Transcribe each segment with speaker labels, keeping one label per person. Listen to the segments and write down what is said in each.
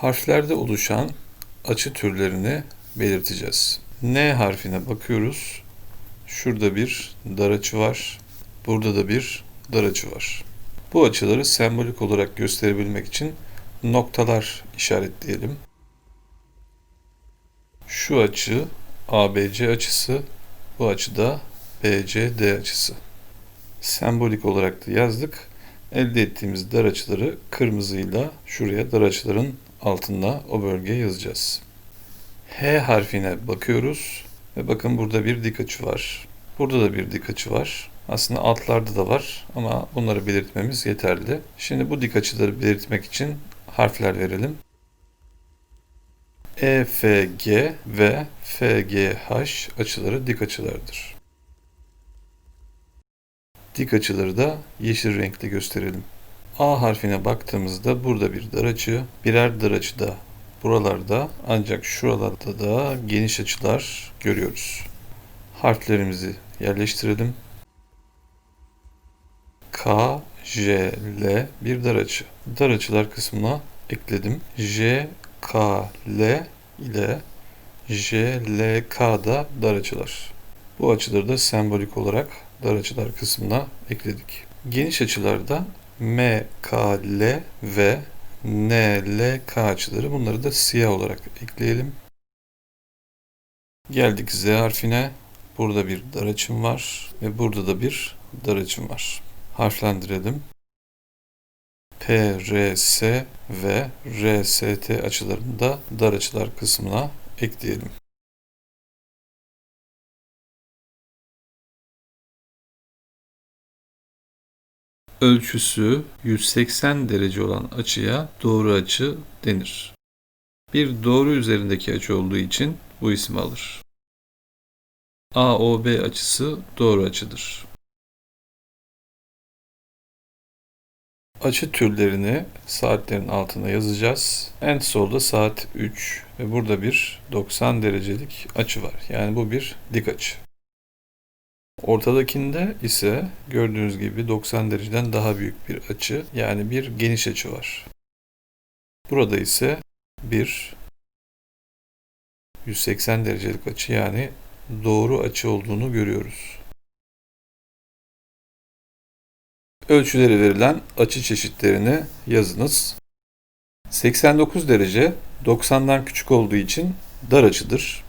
Speaker 1: Harflerde oluşan açı türlerini belirteceğiz. N harfine bakıyoruz. Şurada bir dar açı var. Burada da bir dar açı var. Bu açıları sembolik olarak gösterebilmek için noktalar işaretleyelim. Şu açı ABC açısı, bu açı da BCD açısı. Sembolik olarak da yazdık. Elde ettiğimiz dar açıları kırmızıyla şuraya dar açıların altında o bölgeye yazacağız. H harfine bakıyoruz ve bakın burada bir dik açı var. Burada da bir dik açı var. Aslında altlarda da var ama bunları belirtmemiz yeterli. Şimdi bu dik açıları belirtmek için harfler verelim. EFG ve FGH açıları dik açılardır. Dik açıları da yeşil renkli gösterelim. A harfine baktığımızda burada bir dar açı, birer dar açı da buralarda ancak şuralarda da geniş açılar görüyoruz. Harflerimizi yerleştirelim. K, J, L bir dar açı. Dar açılar kısmına ekledim. J, K, L ile J, L, K da dar açılar. Bu açıları da sembolik olarak dar açılar kısmına ekledik. Geniş açılarda M, K, L ve N, L, K açıları bunları da siyah olarak ekleyelim. Geldik Z harfine. Burada bir dar açım var ve burada da bir dar açım var. Harflendirelim. P, ve R, S, açılarını da dar açılar kısmına ekleyelim. Ölçüsü 180 derece olan açıya doğru açı denir. Bir doğru üzerindeki açı olduğu için bu ismi alır. AOB açısı doğru açıdır. Açı türlerini saatlerin altına yazacağız. En solda saat 3 ve burada bir 90 derecelik açı var. Yani bu bir dik açı. Ortadakinde ise gördüğünüz gibi 90 dereceden daha büyük bir açı yani bir geniş açı var. Burada ise bir 180 derecelik açı yani doğru açı olduğunu görüyoruz. Ölçüleri verilen açı çeşitlerini yazınız. 89 derece 90'dan küçük olduğu için dar açıdır.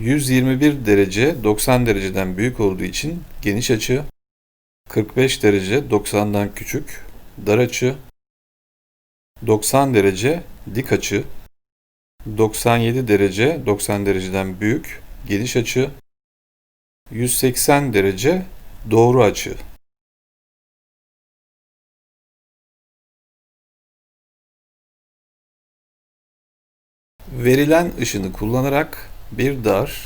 Speaker 1: 121 derece 90 dereceden büyük olduğu için geniş açı. 45 derece 90'dan küçük dar açı. 90 derece dik açı. 97 derece 90 dereceden büyük geniş açı. 180 derece doğru açı. Verilen ışını kullanarak bir dar,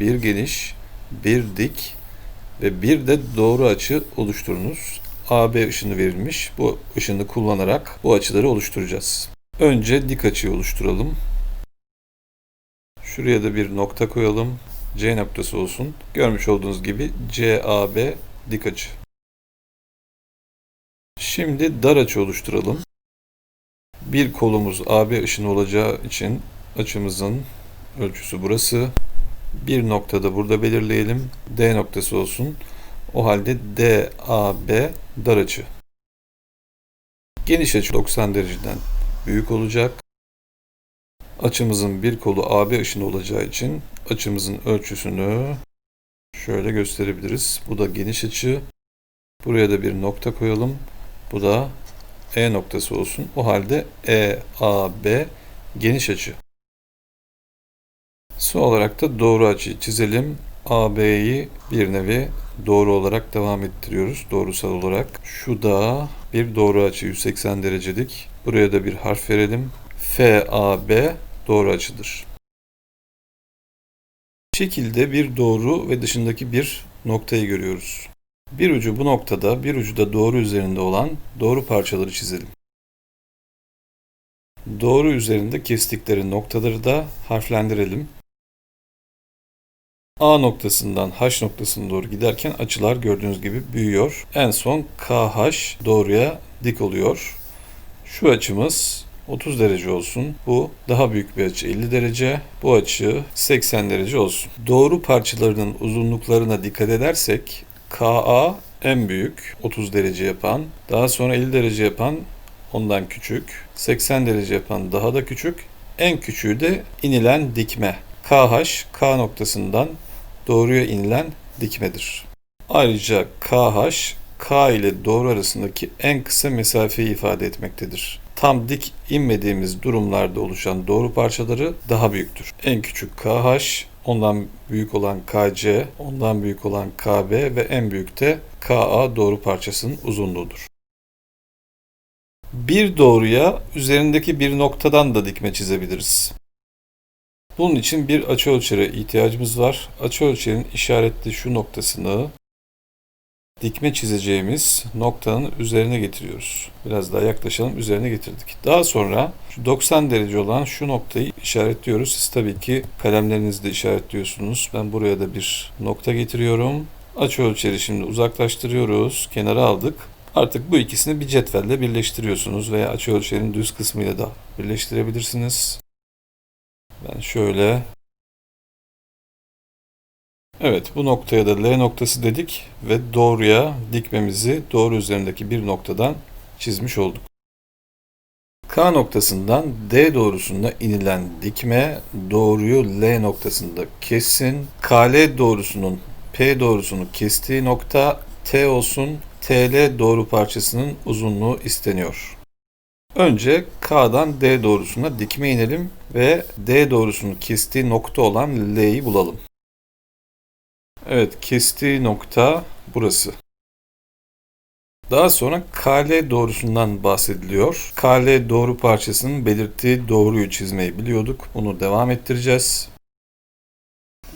Speaker 1: bir geniş, bir dik ve bir de doğru açı oluşturunuz. AB ışını verilmiş. Bu ışını kullanarak bu açıları oluşturacağız. Önce dik açıyı oluşturalım. Şuraya da bir nokta koyalım. C noktası olsun. Görmüş olduğunuz gibi CAB dik açı. Şimdi dar açı oluşturalım. Bir kolumuz AB ışını olacağı için açımızın ölçüsü burası. Bir noktada burada belirleyelim. D noktası olsun. O halde DAB dar açı. Geniş açı 90 dereceden büyük olacak. Açımızın bir kolu AB ışını olacağı için açımızın ölçüsünü şöyle gösterebiliriz. Bu da geniş açı. Buraya da bir nokta koyalım. Bu da E noktası olsun. O halde EAB geniş açı. Son olarak da doğru açıyı çizelim. AB'yi bir nevi doğru olarak devam ettiriyoruz. Doğrusal olarak. Şu da bir doğru açı 180 derecelik. Buraya da bir harf verelim. FAB doğru açıdır. Şekilde bir doğru ve dışındaki bir noktayı görüyoruz. Bir ucu bu noktada, bir ucu da doğru üzerinde olan doğru parçaları çizelim. Doğru üzerinde kestikleri noktaları da harflendirelim. A noktasından H noktasına doğru giderken açılar gördüğünüz gibi büyüyor. En son KH doğruya dik oluyor. Şu açımız 30 derece olsun. Bu daha büyük bir açı 50 derece. Bu açı 80 derece olsun. Doğru parçalarının uzunluklarına dikkat edersek KA en büyük 30 derece yapan, daha sonra 50 derece yapan ondan küçük, 80 derece yapan daha da küçük, en küçüğü de inilen dikme. KH K noktasından doğruya inilen dikmedir. Ayrıca KH K ile doğru arasındaki en kısa mesafeyi ifade etmektedir. Tam dik inmediğimiz durumlarda oluşan doğru parçaları daha büyüktür. En küçük KH, ondan büyük olan KC, ondan büyük olan KB ve en büyük de KA doğru parçasının uzunluğudur. Bir doğruya üzerindeki bir noktadan da dikme çizebiliriz. Bunun için bir açı ölçere ihtiyacımız var. Açı ölçerin işaretli şu noktasını dikme çizeceğimiz noktanın üzerine getiriyoruz. Biraz daha yaklaşalım. Üzerine getirdik. Daha sonra şu 90 derece olan şu noktayı işaretliyoruz. Siz tabii ki kalemlerinizde işaretliyorsunuz. Ben buraya da bir nokta getiriyorum. Açı ölçeri şimdi uzaklaştırıyoruz. Kenara aldık. Artık bu ikisini bir cetvelle birleştiriyorsunuz veya açı ölçerin düz kısmıyla da birleştirebilirsiniz. Ben şöyle Evet bu noktaya da L noktası dedik ve doğruya dikmemizi doğru üzerindeki bir noktadan çizmiş olduk. K noktasından D doğrusunda inilen dikme doğruyu L noktasında kessin. KL doğrusunun P doğrusunu kestiği nokta T olsun. TL doğru parçasının uzunluğu isteniyor. Önce K'dan D doğrusuna dikme inelim ve D doğrusunu kestiği nokta olan L'yi bulalım. Evet, kestiği nokta burası. Daha sonra KL doğrusundan bahsediliyor. KL doğru parçasının belirttiği doğruyu çizmeyi biliyorduk. Bunu devam ettireceğiz.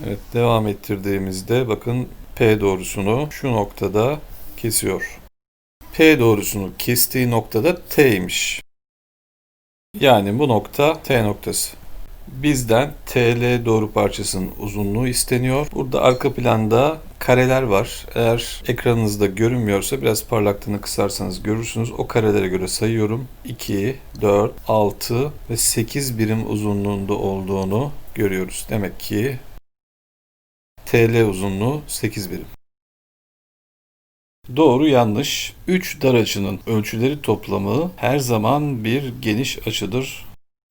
Speaker 1: Evet, devam ettirdiğimizde bakın P doğrusunu şu noktada kesiyor. P doğrusunu kestiği noktada T'ymiş. Yani bu nokta T noktası. Bizden TL doğru parçasının uzunluğu isteniyor. Burada arka planda kareler var. Eğer ekranınızda görünmüyorsa biraz parlaklığını kısarsanız görürsünüz. O karelere göre sayıyorum. 2, 4, 6 ve 8 birim uzunluğunda olduğunu görüyoruz. Demek ki TL uzunluğu 8 birim. Doğru yanlış. 3 dar açının ölçüleri toplamı her zaman bir geniş açıdır.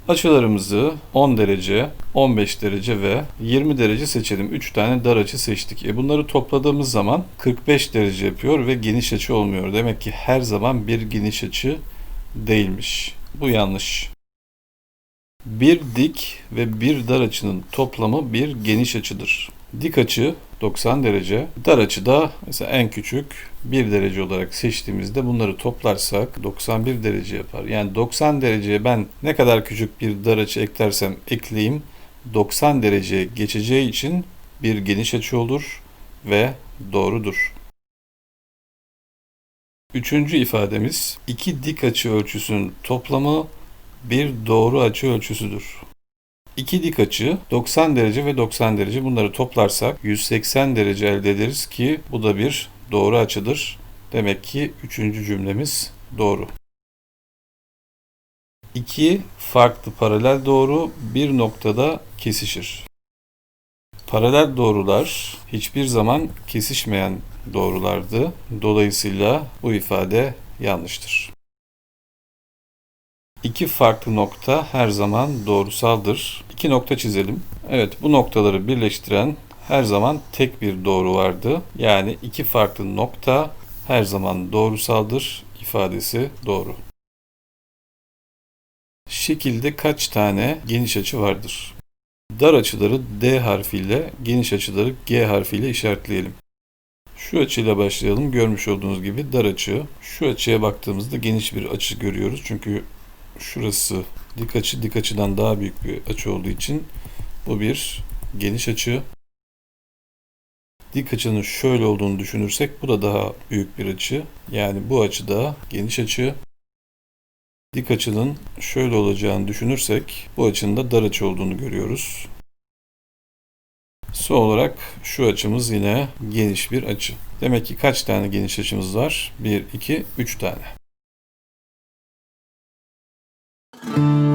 Speaker 1: Açılarımızı 10 derece, 15 derece ve 20 derece seçelim. 3 tane dar açı seçtik. E bunları topladığımız zaman 45 derece yapıyor ve geniş açı olmuyor. Demek ki her zaman bir geniş açı değilmiş. Bu yanlış. Bir dik ve bir dar açının toplamı bir geniş açıdır. Dik açı 90 derece, dar açı da mesela en küçük 1 derece olarak seçtiğimizde bunları toplarsak 91 derece yapar. Yani 90 dereceye ben ne kadar küçük bir dar açı eklersem ekleyeyim 90 dereceye geçeceği için bir geniş açı olur ve doğrudur. Üçüncü ifademiz iki dik açı ölçüsünün toplamı bir doğru açı ölçüsüdür. İki dik açı 90 derece ve 90 derece bunları toplarsak 180 derece elde ederiz ki bu da bir doğru açıdır. Demek ki üçüncü cümlemiz doğru. İki farklı paralel doğru bir noktada kesişir. Paralel doğrular hiçbir zaman kesişmeyen doğrulardı. Dolayısıyla bu ifade yanlıştır. İki farklı nokta her zaman doğrusaldır. İki nokta çizelim. Evet bu noktaları birleştiren her zaman tek bir doğru vardı. Yani iki farklı nokta her zaman doğrusaldır ifadesi doğru. Şekilde kaç tane geniş açı vardır? Dar açıları D harfiyle, geniş açıları G harfiyle işaretleyelim. Şu açıyla başlayalım. Görmüş olduğunuz gibi dar açı. Şu açıya baktığımızda geniş bir açı görüyoruz. Çünkü şurası dik açı dik açıdan daha büyük bir açı olduğu için bu bir geniş açı. Dik açının şöyle olduğunu düşünürsek bu da daha büyük bir açı. Yani bu açı da geniş açı. Dik açının şöyle olacağını düşünürsek bu açının da dar açı olduğunu görüyoruz. Son olarak şu açımız yine geniş bir açı. Demek ki kaç tane geniş açımız var? 1, 2, 3 tane. Thank you.